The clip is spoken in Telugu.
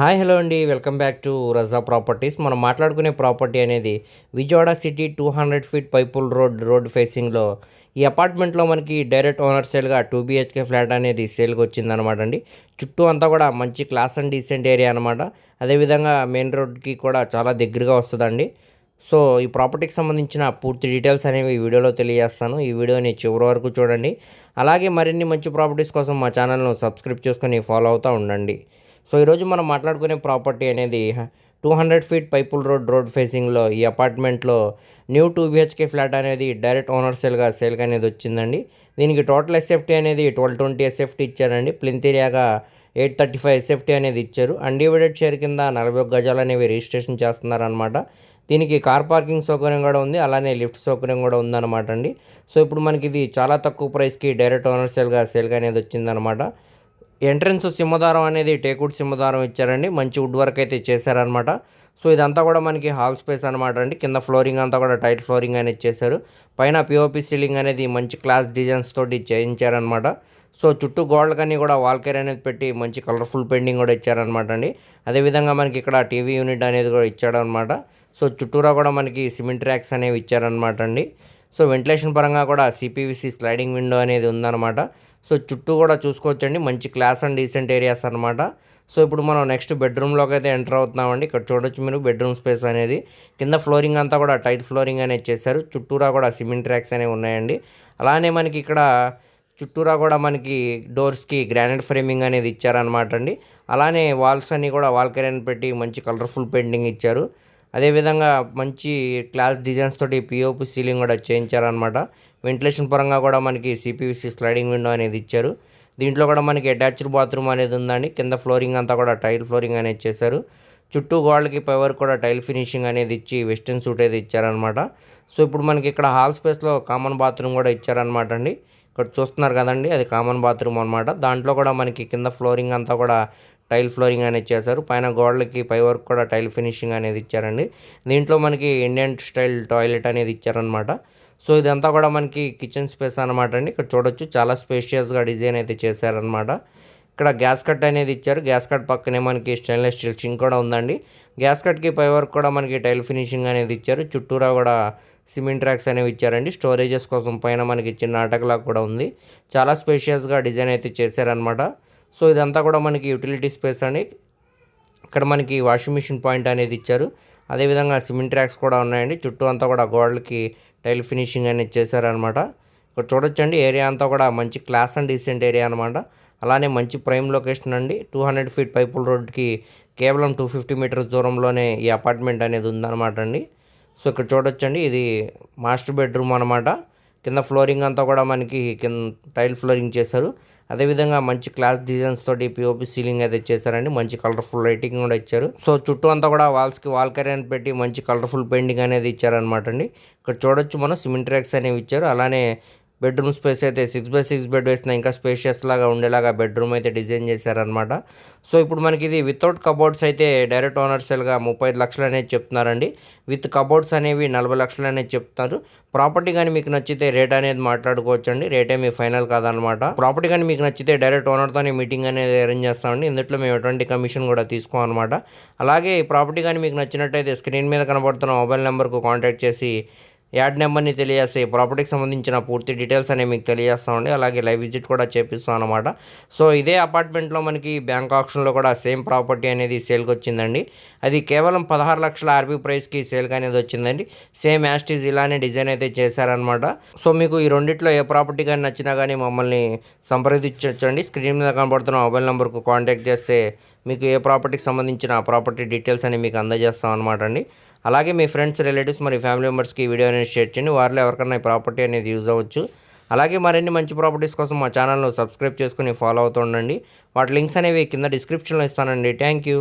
హాయ్ హలో అండి. Welcome back to Raza properties. మనం మాట్లాడుకునే ప్రాపర్టీ అనేది Vijayawada city two hundred feet పైపుల్ road road ఫేసింగ్లో. ఈ అపార్ట్మెంట్లో మనకి డైరెక్ట్ ఓనర్ సేల్గా టూ బీహెచ్కే ఫ్లాట్ అనేది సేల్కి వచ్చిందనమాట అండి. చుట్టూ అంతా కూడా మంచి క్లాస్ అండ్ డీసెంట్ ఏరియా అనమాట అదేవిధంగా మెయిన్ రోడ్కి కూడా చాలా దగ్గరగా వస్తుందండి. సో ఈ ప్రాపర్టీకి సంబంధించిన పూర్తి డీటెయిల్స్ అనేవి ఈ వీడియోలో తెలియజేస్తాను. ఈ వీడియోని చివరి వరకు చూడండి. అలాగే మరిన్ని మంచి ప్రాపర్టీస్ కోసం మా ఛానల్ను సబ్స్క్రైబ్ చేసుకొని ఫాలో అవుతూ ఉండండి. సో ఈరోజు మనం మాట్లాడుకునే ప్రాపర్టీ అనేది టూ హండ్రెడ్ ఫీట్ పైపుల్ రోడ్ రోడ్ ఫేసింగ్లో ఈ అపార్ట్మెంట్లో న్యూ టూ బిహెచ్కే ఫ్లాట్ అనేది డైరెక్ట్ ఓనర్ సేల్గా సేల్గా అనేది వచ్చిందండి. దీనికి టోటల్ ఎస్ఎఫ్టీ అనేది ట్వెల్వ్ ట్వంటీ ఎస్ఎఫ్టీ ఇచ్చారండి. ప్లింత్ ఏరియాగా ఎయిట్ థర్టీ ఫైవ్ ఎస్ఎఫ్టీ అనేది ఇచ్చారు. అన్డివైడెడ్ షేర్ కింద నలభై ఒక గజాలు అనేవి రిజిస్ట్రేషన్ చేస్తున్నారనమాట దీనికి కార్ పార్కింగ్ సౌకర్యం కూడా ఉంది. అలానే లిఫ్ట్ సౌకర్యం కూడా ఉందన్నమాట అండి సో ఇప్పుడు మనకి ఇది చాలా తక్కువ ప్రైస్కి డైరెక్ట్ ఓనర్ సేల్గా సేల్గా అనేది వచ్చిందనమాట ఎంట్రన్స్ సింహదారం అనేది టేకుడ్ సింహదారం ఇచ్చారండి. మంచి వుడ్ వర్క్ అయితే చేశారనమాట సో ఇదంతా కూడా మనకి హాల్ స్పేస్ అనమాట అండి. కింద ఫ్లోరింగ్ అంతా కూడా టైట్ ఫ్లోరింగ్ అనేది చేశారు. పైన పిఓపి సీలింగ్ అనేది మంచి క్లాస్ డిజైన్స్ తోటి చేయించారనమాట సో చుట్టూ గోడలకన్నీ కూడా వాల్కేర్ అనేది పెట్టి మంచి కలర్ఫుల్ పెయింటింగ్ కూడా ఇచ్చారనమాట అండి. అదేవిధంగా మనకి ఇక్కడ టీవీ యూనిట్ అనేది కూడా ఇచ్చాడనమాట సో చుట్టూరా కూడా మనకి సిమెంట్ ర్యాక్స్ అనేవి ఇచ్చారనమాట అండి. సో వెంటిలేషన్ పరంగా కూడా సిపివిసి స్లైడింగ్ విండో అనేది ఉందన్నమాట. సో చుట్టూ కూడా చూసుకోవచ్చండి. మంచి క్లాస్ అండ్ డీసెంట్ ఏరియాస్ అనమాట సో ఇప్పుడు మనం నెక్స్ట్ బెడ్రూమ్లోకి అయితే ఎంటర్ అవుతున్నామండి. ఇక్కడ చూడొచ్చు మీరు బెడ్రూమ్ స్పేస్ అనేది. కింద ఫ్లోరింగ్ అంతా కూడా టైట్ ఫ్లోరింగ్ అనేది చేశారు. చుట్టూరా కూడా సిమెంట్ ట్రాక్స్ అనేవి ఉన్నాయండి. అలానే మనకి ఇక్కడ చుట్టూరా కూడా మనకి డోర్స్కి గ్రానైట్ ఫ్రేమింగ్ అనేది ఇచ్చారనమాట అండి. అలానే వాల్స్ అన్నీ కూడా వాల్కరేన్ పెట్టి మంచి కలర్ఫుల్ పెయింటింగ్ ఇచ్చారు. అదేవిధంగా మంచి క్లాస్ డిజైన్స్ తోటి పిఓపి సీలింగ్ కూడా చేయించారనమాట వెంటిలేషన్ పరంగా కూడా మనకి సిపివిసి స్లైడింగ్ విండో అనేది ఇచ్చారు. దీంట్లో కూడా మనకి అటాచ్డ్ బాత్రూమ్ అనేది ఉందండి. కింద ఫ్లోరింగ్ అంతా కూడా టైల్ ఫ్లోరింగ్ అనేది చేశారు. చుట్టూ గోడలకి పవర్ కూడా టైల్ ఫినిషింగ్ అనేది ఇచ్చి వెస్టర్న్ సూట్ అయితే ఇచ్చారనమాట సో ఇప్పుడు మనకి ఇక్కడ హాల్ స్పేస్లో కామన్ బాత్రూమ్ కూడా ఇచ్చారనమాట అండి. ఇక్కడ చూస్తున్నారు కదండి అది కామన్ బాత్రూమ్ అనమాట దాంట్లో కూడా మనకి కింద ఫ్లోరింగ్ అంతా కూడా టైల్ ఫ్లోరింగ్ అనేది చేశారు. పైన గోడలకి పై వరకు కూడా టైల్ ఫినిషింగ్ అనేది ఇచ్చారండి. దీంట్లో మనకి ఇండియన్ స్టైల్ టాయిలెట్ అనేది ఇచ్చారనమాట సో ఇదంతా కూడా మనకి కిచెన్ స్పేస్ అనమాట అండి. ఇక్కడ చూడొచ్చు చాలా స్పేషియస్గా డిజైన్ అయితే చేశారనమాట ఇక్కడ గ్యాస్ కట్ అనేది ఇచ్చారు. గ్యాస్ కట్ పక్కనే మనకి స్టెయిన్లెస్ స్టీల్ సింక్ కూడా ఉందండి. గ్యాస్ కట్కి పై వరకు కూడా మనకి టైల్ ఫినిషింగ్ అనేది ఇచ్చారు. చుట్టూరా కూడా సిమెంట్ ట్రాక్స్ అనేవి ఇచ్చారండి. స్టోరేజెస్ కోసం పైన మనకి చిన్న అటకలా కూడా ఉంది. చాలా స్పేషియస్గా డిజైన్ అయితే చేశారనమాట సో ఇదంతా కూడా మనకి యూటిలిటీ స్పేస్ అండి ఇక్కడ మనకి వాషింగ్ మిషన్ పాయింట్ అనేది ఇచ్చారు. అదేవిధంగా సిమెంట్ ట్రాక్స్ కూడా ఉన్నాయండి. చుట్టూ అంతా కూడా గోడలకి టైల్ ఫినిషింగ్ అనేది చేశారనమాట ఇక్కడ చూడొచ్చండి ఏరియా అంతా కూడా మంచి క్లాస్ అండ్ డీసెంట్ ఏరియా అనమాట అలానే మంచి ప్రైమ్ లొకేషన్ అండి. టూ హండ్రెడ్ ఫీట్ పైపుల్ రోడ్కి కేవలం టూ ఫిఫ్టీ మీటర్స్ దూరంలోనే ఈ అపార్ట్మెంట్ అనేది ఉందన్నమాట అండి. సో ఇక్కడ చూడొచ్చండి ఇది మాస్టర్ బెడ్రూమ్ అనమాట కింద ఫ్లోరింగ్ అంతా కూడా మనకి కింద టైల్ ఫ్లోరింగ్ చేశారు. అదేవిధంగా మంచి క్లాస్ డిజైన్స్ తోటి పిఓపి సీలింగ్ అయితే చేశారండి. మంచి కలర్ఫుల్ లైటింగ్ కూడా ఇచ్చారు. సో చుట్టూ అంతా కూడా వాల్స్కి వాల్ కరెంట్ పెట్టి మంచి కలర్ఫుల్ పెయింటింగ్ అనేది ఇచ్చారనమాట అండి. ఇక్కడ చూడొచ్చు మనం సిమెంట్ ర్యాక్స్ అనేవి ఇచ్చారు. అలానే బెడ్రూమ్ స్పేస్ అయితే సిక్స్ బై సిక్స్ బెడ్ వేసిన ఇంకా స్పేషియస్ లాగా ఉండేలాగా బెడ్రూమ్ అయితే డిజైన్ చేశారనమాట సో ఇప్పుడు మనకి ఇది వితౌట్ కబోర్డ్స్ అయితే డైరెక్ట్ ఓనర్ సెల్గా ముప్పై ఐదు లక్షలు అనేది చెప్తున్నారండి. విత్ కబోర్డ్స్ అనేవి నలభై లక్షలు అనేది చెప్తారు. ప్రాపర్టీ కానీ మీకు నచ్చితే రేట్ అనేది మాట్లాడుకోవచ్చు అండి రేటే ఏమి ఫైనల్ కాదనమాట ప్రాపర్టీ కానీ మీకు నచ్చితే డైరెక్ట్ ఓనర్తోనే మీటింగ్ అనేది అరేంజ్ చేస్తామండి. ఇందులో మేము ఎటువంటి కమిషన్ కూడా తీసుకోమన్నమాట. అలాగే ఈ ప్రాపర్టీ కానీ మీకు నచ్చినట్టయితే స్క్రీన్ మీద కనబడుతున్న మొబైల్ నెంబర్కు కాంటాక్ట్ చేసి యాడ్ నెంబర్ని తెలియజేస్తే ప్రాపర్టీకి సంబంధించిన పూర్తి డీటెయిల్స్ అనేవి మీకు తెలియజేస్తామండి అలాగే లైవ్ విజిట్ కూడా చేపిస్తాం అనమాట సో ఇదే అపార్ట్మెంట్లో మనకి బ్యాంక్ ఆప్షన్లో కూడా సేమ్ ప్రాపర్టీ అనేది సేల్కి వచ్చిందండి. అది కేవలం పదహారు లక్షల ఆర్బీ ప్రైస్కి సేల్కి అనేది వచ్చిందండి. సేమ్ యాస్టీజ్ ఇలానే డిజైన్ అయితే చేశారనమాట సో మీకు ఈ రెండిట్లో ఏ ప్రాపర్టీ కానీ నచ్చినా కానీ మమ్మల్ని సంప్రదించండి స్క్రీన్ మీద కనబడుతున్న మొబైల్ నెంబర్కు కాంటాక్ట్ చేస్తే మీకు ఏ ప్రాపర్టీకి సంబంధించిన ప్రాపర్టీ డీటెయిల్స్ అని మీకు అందజేస్తాం అనమాట అండి. అలాగే మీ ఫ్రెండ్స్ రిలేటివ్స్ మరి ఫ్యామిలీ మెంబర్స్కి ఈ వీడియో అనేది షేర్ చేయండి. వారిలో ఎవరికైనా ఈ ప్రాపర్టీ అనేది యూజ్ అవ్వచ్చు. అలాగే మరిన్ని మంచి ప్రాపర్టీస్ కోసం మా ఛానల్ను సబ్స్క్రైబ్ చేసుకుని ఫాలో అవుతూ ఉండండి. వాటి లింక్స్ అనేవి కింద డిస్క్రిప్షన్లో ఇస్తానండి. Thank you